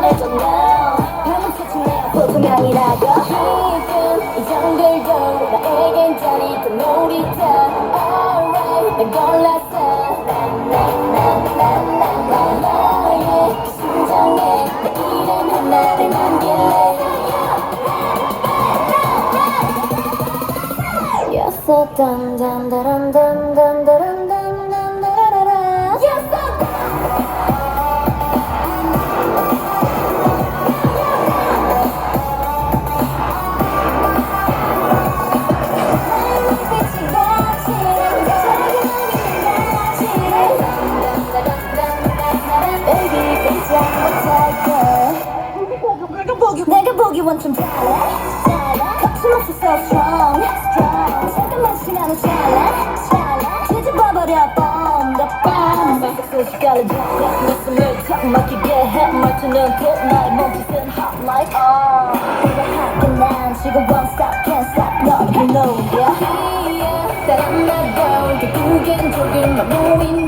말해줬나 방금 사춘기가 보통이 아니라고 지금 이 정들도 you want some power Cut some off so strong. Take a much amount of challenge. Did you bump out your bomb? The bomb. I feel you got a job Miss a little talk Make you get hit. Make you look good Now you want to hot like Oh. I'm a man She gon' won't stop Can't stop. No, you know, yeah. Yeah, yeah That I'm not going. To do again Talking about knowing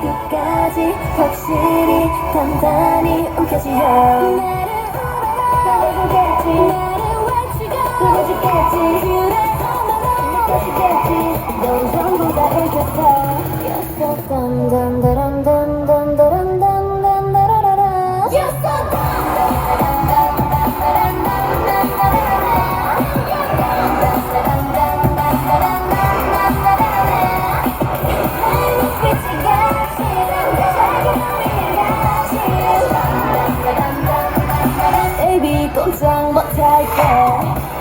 끝까지 확실히 단단히 움켜쥐어 나를 바라보겠지 나를 외치고 느껴지겠지 꼼짝 못할게